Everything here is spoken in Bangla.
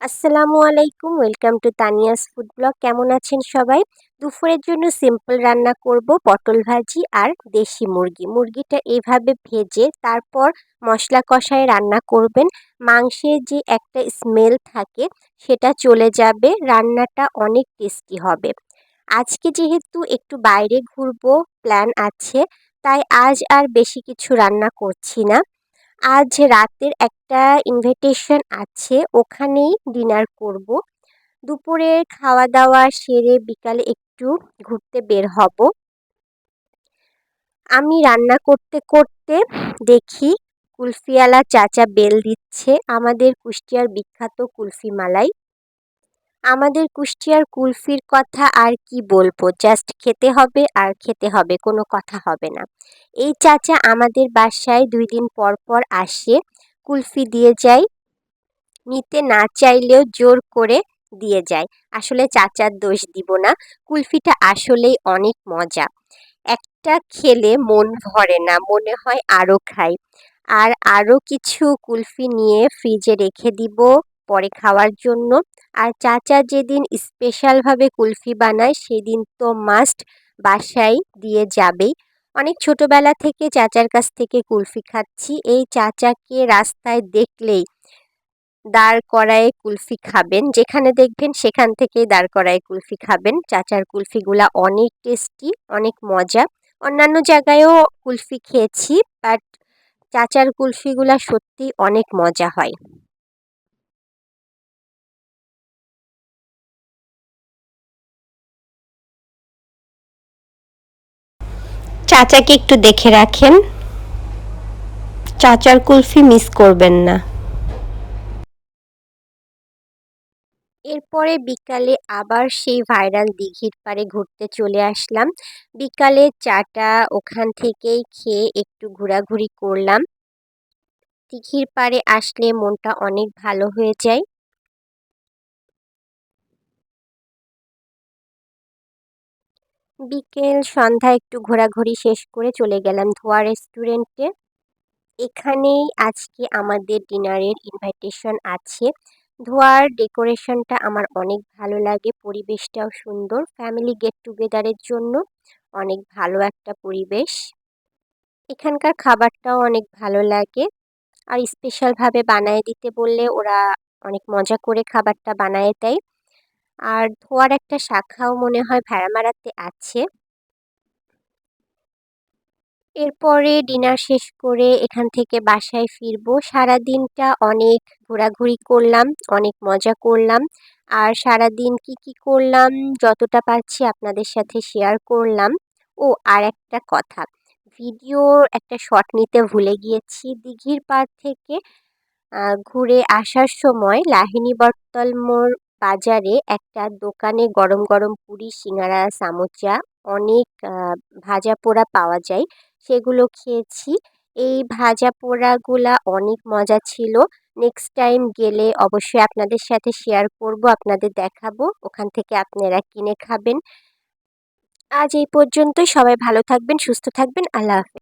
আসসালামু আলাইকুম, welcome to Tania's food blog. কেমন আছেন সবাই? দুপুরের জন্য সিম্পল রান্না করব, পটল ভাজি আর দেশি মুরগি। মুরগিটা এভাবে ভেজে তারপর মশলা কষায় রান্না করবেন। মাংসের যে একটা স্মেল থাকে, সেটা চলে যাবে, রান্নাটা অনেক টেস্টি হবে। আজকে যেহেতু একটু বাইরে ঘুরবো প্ল্যান আছে, তাই আজ আর বেশি কিছু রান্না করছি না। আজ রাতের একটা ইনভিটেশন আছে, ওখানেই ডিনার করব। দুপুরে খাওয়া দাওয়া সেরে বিকালে একটু ঘুরতে বের হব। আমি রান্না করতে করতে দেখি কুলফিওয়ালা চাচা বেল দিচ্ছে, আমাদের কুষ্টিয়ার বিখ্যাত কুলফি মালাই আমাদের কুষ্টিয়ার কুলফির কথা আর কি বলব? জাস্ট খেতে হবে আর খেতে হবে, কোনো কথা হবে না। এই চাচা আমাদের বাসায় দুই দিন পর পর আসে, কুলফি দিয়ে যায়, নিতে না চাইলেও জোর করে দিয়ে যায়। আসলে চাচার দোষ দিব না, কুলফিটা আসলেই অনেক মজা। একটা খেলে মন ভরে না, মনে হয় আরও খাই। আর আরও কিছু কুলফি নিয়ে ফ্রিজে রেখে দিব পরে খাওয়ার জন্য। আর চাচা যেদিন স্পেশালভাবে কুলফি বানায়, সেদিন তো মাস্ট বাসায় দিয়ে যাবেই। অনেক ছোটবেলা থেকে চাচার কাছ থেকে কুলফি খাচ্ছি। এই চাচাকে রাস্তায় দেখলেই দাঁড় করায় কুলফি খাবেন। যেখানে দেখবেন সেখান থেকেই দাঁড় করায় কুলফি খাবেন। চাচার কুলফিগুলা অনেক টেস্টি, অনেক মজা। অন্যান্য জায়গায়ও কুলফি খেয়েছি, বাট চাচার কুলফিগুলা সত্যি অনেক মজা হয়। চাচাকে একটু দেখে রাখেন। চাচার কুলফি মিস করবেন না। এরপরে বিকালে আবার সেই ভাইরাল দিঘির পাড়ে ঘুরতে চলে আসলাম। বিকালে চাটা ওখান থেকেই খেয়ে একটু ঘোরাঘুরি করলাম। দিঘির পাড়ে আসলে মনটা অনেক ভালো হয়ে যায়। বিকেল সন্ধ্যা একটু ঘোরাঘুরি শেষ করে চলে গেলাম ধোয়া রেস্টুরেন্টে। এখানেই আজকে আমাদের ডিনারের ইনভাইটেশন আছে। ধোয়ার ডেকোরেশনটা আমার অনেক ভালো লাগে, পরিবেশটাও সুন্দর ফ্যামিলি গেট টুগেদারের জন্য অনেক ভালো একটা পরিবেশ। এখানকার খাবারটাও অনেক ভালো লাগে। আর স্পেশালভাবে বানায় দিতে বললে ওরা অনেক মজা করে খাবারটা বানায় দেয়। আর ধোয়ার একটা শাখাও মনে হয় ভেড়ামারাতে আছে। এরপরে ডিনার শেষ করে এখান থেকে বাসায় ফিরবো। সারা দিনটা অনেক ঘোরাঘুরি করলাম, অনেক মজা করলাম। আর সারা দিন কি কি করলাম, যতটা পারছি আপনাদের সাথে শেয়ার করলাম। ও, আর একটা কথা ভিডিওর একটা শট নিতে ভুলে গিয়েছি। দিঘির পাড় থেকে ঘুরে আসার সময় লাহিনী বটতল মোড় বাজারে একটা দোকানে গরম গরম পুরি, সিঙ্গারা, সামোচা, অনেক ভাজা পোড়া পাওয়া যায়। সেগুলো খেয়েছি। এই ভাজা পোড়াগুলা অনেক মজা ছিল। নেক্সট টাইম গেলে অবশ্যই আপনাদের সাথে শেয়ার করব, আপনাদের দেখাবো। ওখান থেকে আপনারা কিনে খাবেন। আজ এই পর্যন্তই। সবাই ভালো থাকবেন, সুস্থ থাকবেন। আল্লাহ হাফেজ।